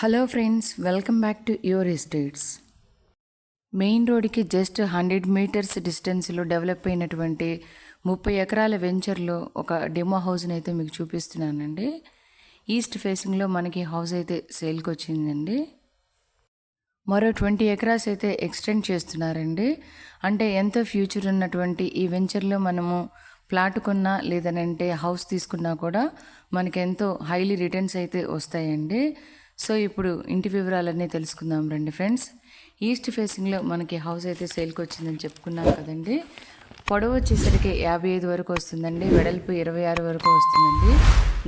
Hello friends welcome back to your estates main రోడ్కి just hundred metres డిస్టెన్స్లో develop అయినటువంటి ముప్పై ఎకరాల వెంచర్లో ఒక డెమో హౌస్ని అయితే మీకు చూపిస్తున్నానండి. ఈస్ట్ ఫేసింగ్లో మనకి హౌస్ అయితే సేల్కి వచ్చిందండి. మరో ట్వంటీ ఎకరాస్ అయితే ఎక్స్టెండ్ చేస్తున్నారండి. అంటే ఎంతో ఫ్యూచర్ ఉన్నటువంటి ఈ వెంచర్లో మనము ప్లాట్ కొన్నా లేదనంటే హౌస్ తీసుకున్నా కూడా మనకి ఎంతో హైలీ రిటర్న్స్ అయితే వస్తాయండి. సో ఇప్పుడు ఇంటి వివరాలన్నీ తెలుసుకుందాం రండి ఫ్రెండ్స్. ఈస్ట్ ఫేసింగ్లో మనకి హౌస్ అయితే సేల్కి వచ్చిందని చెప్పుకున్నాం కదండి. పొడవు వచ్చేసరికి యాభై ఐదు వరకు వస్తుందండి. వెడల్పు ఇరవై ఆరు వరకు వస్తుందండి.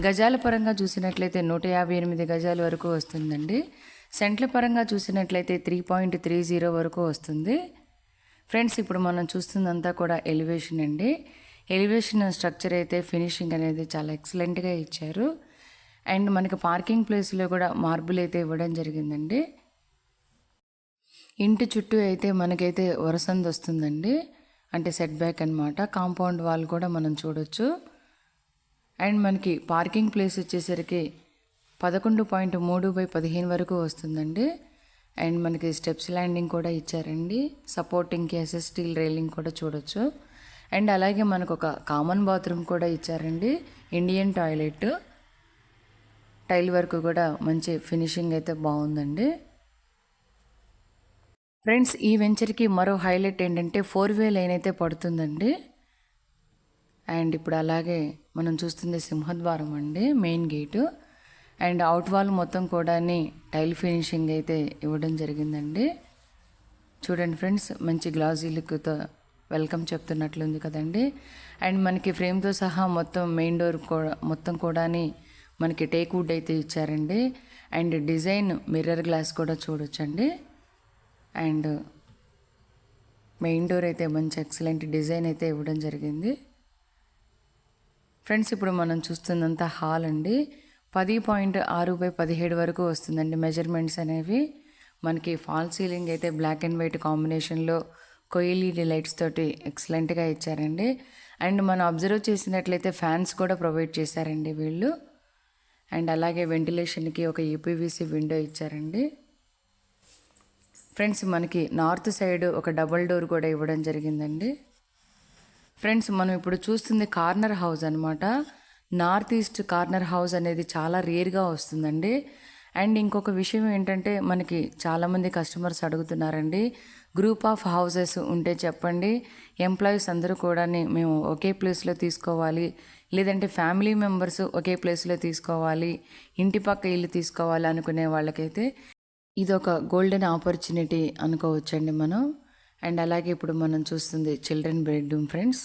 గజాల పరంగా చూసినట్లయితే నూట యాభై ఎనిమిది గజాల వరకు వస్తుందండి. సెంట్ల పరంగా చూసినట్లయితే త్రీ పాయింట్ త్రీ జీరో వరకు వస్తుంది. ఫ్రెండ్స్ ఇప్పుడు మనం చూస్తుందంతా కూడా ఎలివేషన్ అండి. ఎలివేషన్ స్ట్రక్చర్ అయితే ఫినిషింగ్ అనేది చాలా ఎక్సలెంట్గా ఇచ్చారు. అండ్ మనకి పార్కింగ్ ప్లేస్లో కూడా మార్బుల్ అయితే ఇవ్వడం జరిగిందండి. ఇంటి చుట్టూ అయితే మనకైతే వరసంది వస్తుందండి. అంటే సెట్ బ్యాక్ అనమాట కాంపౌండ్ వాల్ కూడా మనం చూడొచ్చు. అండ్ మనకి పార్కింగ్ ప్లేస్ వచ్చేసరికి పదకొండు పాయింట్ మూడు బై పదిహేను వరకు వస్తుందండి. అండ్ మనకి స్టెప్స్ ల్యాండింగ్ కూడా ఇచ్చారండి. సపోర్టింగ్ కేసెస్ స్టీల్ రైలింగ్ కూడా చూడొచ్చు. అండ్ అలాగే మనకు ఒక కామన్ బాత్రూమ్ కూడా ఇచ్చారండి. Indian toilet. టైల్ వర్క్ కూడా మంచి ఫినిషింగ్ అయితే బాగుందండి. ఫ్రెండ్స్ ఈ వెంచర్కి మరో హైలైట్ ఏంటంటే ఫోర్ వే లైన్ అయితే పడుతుందండి. అండ్ ఇప్పుడు అలాగే మనం చూస్తుంది సింహద్వారం అండి main gate. And out wall మొత్తం కూడా టైల్ ఫినిషింగ్ అయితే ఇవ్వడం జరిగిందండి. చూడండి ఫ్రెండ్స్ మంచి గ్లాజీ లుక్తో వెల్కమ్ చెప్తున్నట్లుంది కదండి. అండ్ మనకి ఫ్రేమ్తో సహా మొత్తం మెయిన్ డోర్ కూడా మొత్తం కూడా మనకి టేక్ వుడ్ అయితే ఇచ్చారండి. అండ్ డిజైన్ మిర్రర్ గ్లాస్ కూడా చూడొచ్చండి. అండ్ మెయిన్ డోర్ అయితే మంచి ఎక్సలెంట్ డిజైన్ అయితే ఇవ్వడం జరిగింది. ఫ్రెండ్స్ ఇప్పుడు మనం చూస్తున్నంత హాల్ అండి. పది పాయింట్ ఆరు బై పదిహేడు వరకు వస్తుందండి మెజర్మెంట్స్ అనేవి. మనకి ఫాల్ సీలింగ్ అయితే బ్లాక్ అండ్ వైట్ కాంబినేషన్లో కొయిలీడి లైట్స్ తోటి ఎక్సలెంట్గా ఇచ్చారండి. అండ్ మనం అబ్జర్వ్ చేసినట్లయితే ఫ్యాన్స్ కూడా ప్రొవైడ్ చేశారండి వీళ్ళు. అండ్ అలాగే వెంటిలేషన్కి ఒక యూపీవీసీ విండో ఇచ్చారండి. ఫ్రెండ్స్ మనకి నార్త్ సైడ్ ఒక డబల్ డోర్ కూడా ఇవ్వడం జరిగిందండి. ఫ్రెండ్స్ మనం ఇప్పుడు చూస్తుంది కార్నర్ హౌస్ అనమాట నార్త్ ఈస్ట్ కార్నర్ హౌస్ అనేది చాలా రేర్గా వస్తుందండి. అండ్ ఇంకొక విషయం ఏంటంటే మనకి చాలామంది కస్టమర్స్ అడుగుతున్నారండి గ్రూప్ ఆఫ్ హౌసెస్ ఉంటే చెప్పండి ఎంప్లాయీస్ అందరూ కూడా మేము ఒకే ప్లేస్లో తీసుకోవాలి లేదంటే ఫ్యామిలీ మెంబర్స్ ఒకే ప్లేస్లో తీసుకోవాలి ఇంటి పక్క ఇల్లు తీసుకోవాలి అనుకునే వాళ్ళకైతే ఇది ఒక గోల్డెన్ ఆపర్చునిటీ అనుకోవచ్చండి మనం. అండ్ అలాగే ఇప్పుడు మనం చూస్తుంది children bedroom friends.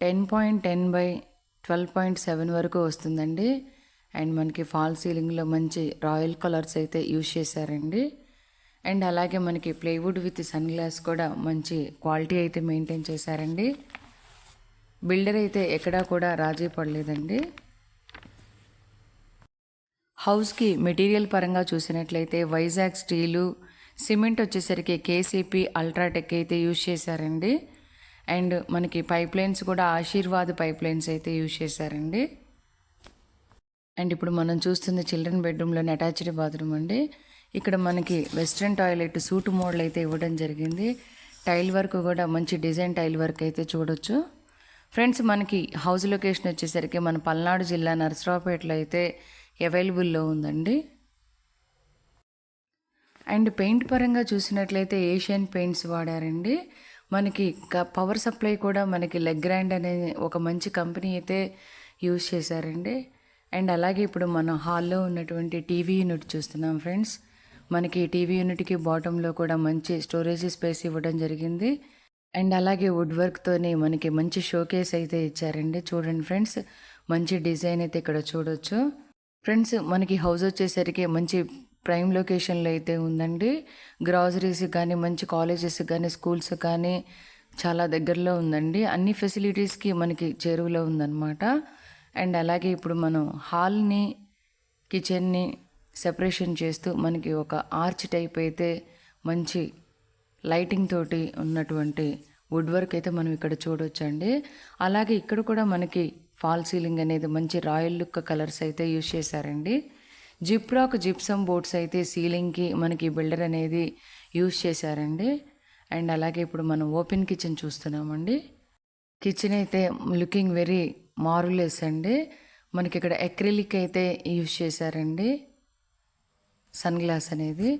Ten point ten by twelve point seven వరకు వస్తుందండి. అండ్ మనకి ఫాల్ సీలింగ్లో మంచి రాయల్ కలర్స్ అయితే యూజ్ చేశారండి. అండ్ అలాగే మనకి ప్లేవుడ్ విత్ సన్ గ్లాస్ కూడా మంచి క్వాలిటీ అయితే మెయింటైన్ చేశారండి. బిల్డర్ అయితే ఎక్కడా కూడా రాజీ పడలేదండి. హౌస్కి మెటీరియల్ పరంగా చూసినట్లయితే వైజాగ్ స్టీలు సిమెంట్ వచ్చేసరికి కేసీపీ అల్ట్రాటెక్ అయితే యూజ్ చేశారండి. అండ్ మనకి పైప్ లైన్స్ కూడా ఆశీర్వాద్ పైప్ లైన్స్ అయితే యూజ్ చేశారండి. అండ్ ఇప్పుడు మనం చూస్తుంది చిల్డ్రన్ బెడ్రూమ్లోని అటాచ్డ్ బాత్రూమ్ అండి. ఇక్కడ మనకి వెస్ట్రన్ టాయిలెట్ సూట్ మోడల్ అయితే ఇవ్వడం జరిగింది. టైల్ వర్క్ కూడా మంచి డిజైన్ టైల్ వర్క్ అయితే చూడొచ్చు. ఫ్రెండ్స్ మనకి హౌస్ లొకేషన్ వచ్చేసరికి మన పల్నాడు జిల్లా నరసరావుపేటలో అయితే అవైలబుల్లో ఉందండి. అండ్ పెయింట్ పరంగా చూసినట్లయితే ఏషియన్ పెయింట్స్ వాడారండి. మనకి పవర్ సప్లై కూడా మనకి లెగ్ గ్రాండ్ అనే ఒక మంచి కంపెనీ అయితే యూజ్ చేశారండి. అండ్ అలాగే ఇప్పుడు మనం హాల్లో ఉన్నటువంటి టీవీ యూనిట్ చూస్తున్నాం ఫ్రెండ్స్. మనకి టీవీ యూనిట్కి బాటంలో కూడా మంచి స్టోరేజ్ స్పేస్ ఇవ్వడం జరిగింది. అండ్ అలాగే వుడ్ వర్క్తోనే మనకి మంచి షోకేస్ అయితే ఇచ్చారండి. చూడండి ఫ్రెండ్స్ మంచి డిజైన్ అయితే ఇక్కడ చూడొచ్చు. ఫ్రెండ్స్ మనకి హౌస్ వచ్చేసరికి మంచి ప్రైమ్ లొకేషన్లో అయితే ఉందండి. గ్రాసరీస్ కానీ మంచి కాలేజెస్ కానీ స్కూల్స్ కానీ చాలా దగ్గరలో ఉందండి. అన్ని ఫెసిలిటీస్కి మనకి చేరువలో ఉందన్నమాట. అండ్ అలాగే ఇప్పుడు మనం హాల్ని కిచెన్ని సెపరేషన్ చేస్తూ మనకి ఒక ఆర్చ్ టైప్ అయితే మంచి లైటింగ్ తోటి ఉన్నటువంటి వుడ్ వర్క్ అయితే మనం ఇక్కడ చూడొచ్చండి. అలాగే ఇక్కడ కూడా మనకి ఫాల్ సీలింగ్ అనేది మంచి రాయల్ లుక్ కలర్స్ అయితే యూజ్ చేశారండి. జిప్రాక్ జిప్సమ్ బోర్డ్స్ అయితే సీలింగ్కి మనకి బిల్డర్ అనేది యూజ్ చేశారండి. అండ్ అలాగే ఇప్పుడు మనం ఓపెన్ కిచెన్ చూస్తున్నామండి. కిచెన్ అయితే లుకింగ్ వెరీ మారులెస్ అండి మనకి ఇక్కడ ఎక్రిలిక్ అయితే యూజ్ చేశారండి. సన్ గ్లాస్ అనేది.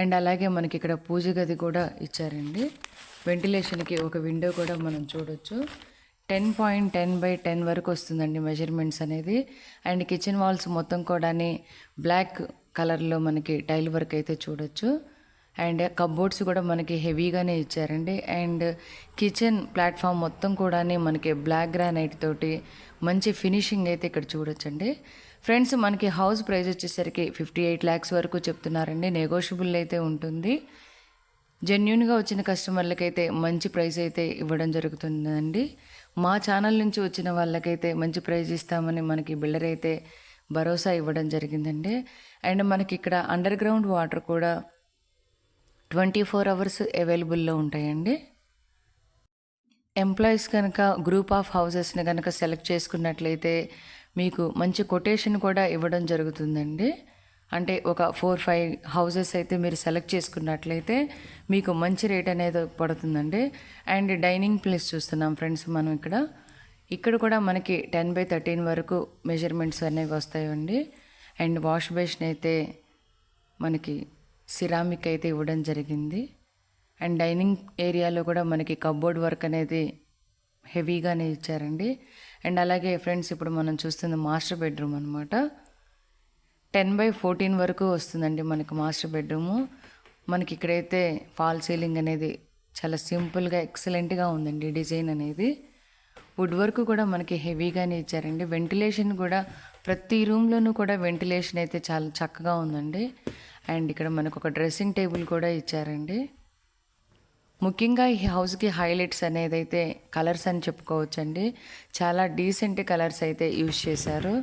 అండ్ అలాగే మనకి ఇక్కడ పూజ గది కూడా ఇచ్చారండి. వెంటిలేషన్కి ఒక విండో కూడా మనం చూడొచ్చు. Ten point ten by ten వరకు వస్తుందండి మెజర్మెంట్స్ అనేది. అండ్ కిచెన్ వాల్స్ మొత్తం కూడా బ్లాక్ కలర్లో మనకి టైల్ వర్క్ అయితే చూడొచ్చు. అండ్ కబోర్డ్స్ కూడా మనకి హెవీగానే ఇచ్చారండి. అండ్ కిచెన్ ప్లాట్ఫామ్ మొత్తం కూడా మనకి బ్లాక్ గ్రానైట్ తోటి మంచి ఫినిషింగ్ అయితే ఇక్కడ చూడొచ్చండి. ఫ్రెండ్స్ మనకి హౌస్ ప్రైస్ వచ్చేసరికి ఫిఫ్టీ ఎయిట్ ల్యాక్స్ వరకు చెప్తున్నారండి. నెగోషియబుల్ అయితే ఉంటుంది. జెన్యున్గా వచ్చిన కస్టమర్లకైతే మంచి ప్రైస్ అయితే ఇవ్వడం జరుగుతుందండి. మా ఛానల్ నుంచి వచ్చిన వాళ్ళకైతే మంచి ప్రైస్ ఇస్తామని మనకి బిల్డర్ అయితే భరోసా ఇవ్వడం జరిగిందండి. అండ్ మనకి ఇక్కడ అండర్ గ్రౌండ్ వాటర్ కూడా ట్వంటీ ఫోర్ అవర్స్ అవైలబుల్లో ఉంటాయండి. ఎంప్లాయీస్ కనుక గ్రూప్ ఆఫ్ హౌసెస్ని కనుక సెలెక్ట్ చేసుకున్నట్లయితే మీకు మంచి కొటేషన్ కూడా ఇవ్వడం జరుగుతుందండి. అంటే ఒక ఫోర్ ఫైవ్ హౌజెస్ అయితే మీరు సెలెక్ట్ చేసుకున్నట్లయితే మీకు మంచి రేట్ అనేది పడుతుందండి. అండ్ డైనింగ్ ప్లేస్ చూస్తున్నాం ఫ్రెండ్స్ మనం ఇక్కడ. ఇక్కడ కూడా మనకి టెన్ బై థర్టీన్ వరకు మెజర్మెంట్స్ అనేవి వస్తాయండి. అండ్ వాష్ బేసిన్ అయితే మనకి సిరామిక్ అయితే ఇవ్వడం జరిగింది. అండ్ డైనింగ్ ఏరియాలో కూడా మనకి కబోర్డ్ వర్క్ అనేది హెవీగానే ఇచ్చారండి. అండ్ అలాగే ఫ్రెండ్స్ ఇప్పుడు మనం చూస్తుంది మాస్టర్ బెడ్రూమ్ అనమాట టెన్ బై ఫోర్టీన్ వరకు వస్తుందండి మనకి మాస్టర్ బెడ్రూము. మనకి ఇక్కడైతే ఫాల్ సీలింగ్ అనేది చాలా సింపుల్గా ఎక్సలెంట్గా ఉందండి డిజైన్ అనేది. వుడ్ వర్క్ కూడా మనకి హెవీగానే ఇచ్చారండి. వెంటిలేషన్ కూడా ప్రతి రూమ్లోనూ కూడా వెంటిలేషన్ అయితే చాలా చక్కగా ఉందండి. అండ్ ఇక్కడ మనకు ఒక డ్రెస్సింగ్ టేబుల్ కూడా ఇచ్చారండి. ముఖ్యంగా ఈ హౌస్కి హైలైట్స్ అనేది అయితే కలర్స్ అని చెప్పుకోవచ్చండి. చాలా డీసెంట్ కలర్స్ అయితే యూజ్ చేశారు.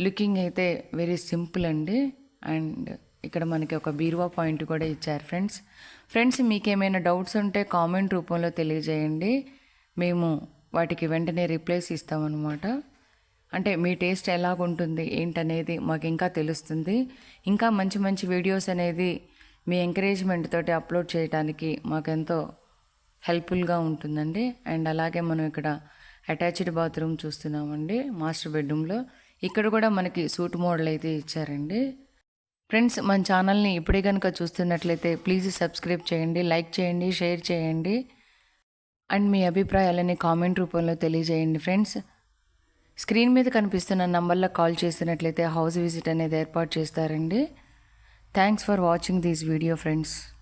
లుకింగ్ అయితే వెరీ సింపుల్ అండి. అండ్ ఇక్కడ మనకి ఒక బీరువా పాయింట్ కూడా ఇచ్చారు ఫ్రెండ్స్. ఫ్రెండ్స్ మీకేమైనా డౌట్స్ ఉంటే కామెంట్ రూపంలో తెలియజేయండి. మేము వాటికి వెంటనే రిప్లైస్ ఇస్తామన్నమాట. అంటే మీ టేస్ట్ ఎలాగుంటుంది ఏంటనేది మాకు ఇంకా తెలుస్తుంది. ఇంకా మంచి మంచి వీడియోస్ అనేది మీ ఎంకరేజ్మెంట్ తోటి అప్లోడ్ చేయడానికి మాకెంతో హెల్ప్ఫుల్గా ఉంటుందండి. అండ్ అలాగే మనం ఇక్కడ అటాచ్డ్ బాత్రూమ్ చూస్తున్నామండి మాస్టర్ బెడ్రూమ్లో ఇక్కడ కూడా మనకి సూట్ మోడల్ అయితే ఇచ్చారండి. ఫ్రెండ్స్ మన ఛానల్ని ఇప్పుడే కనుక చూస్తున్నట్లయితే ప్లీజ్ సబ్స్క్రైబ్ చేయండి లైక్ చేయండి షేర్ చేయండి. అండ్ మీ అభిప్రాయాలని కామెంట్ రూపంలో తెలియజేయండి ఫ్రెండ్స్ స్క్రీన్ మీద కనిపిస్తున్న నంబర్లో కాల్ చేసినట్లయితే హౌస్ విజిట్ అనేది ఏర్పాటు చేస్తారండి. Thanks for watching this video friends.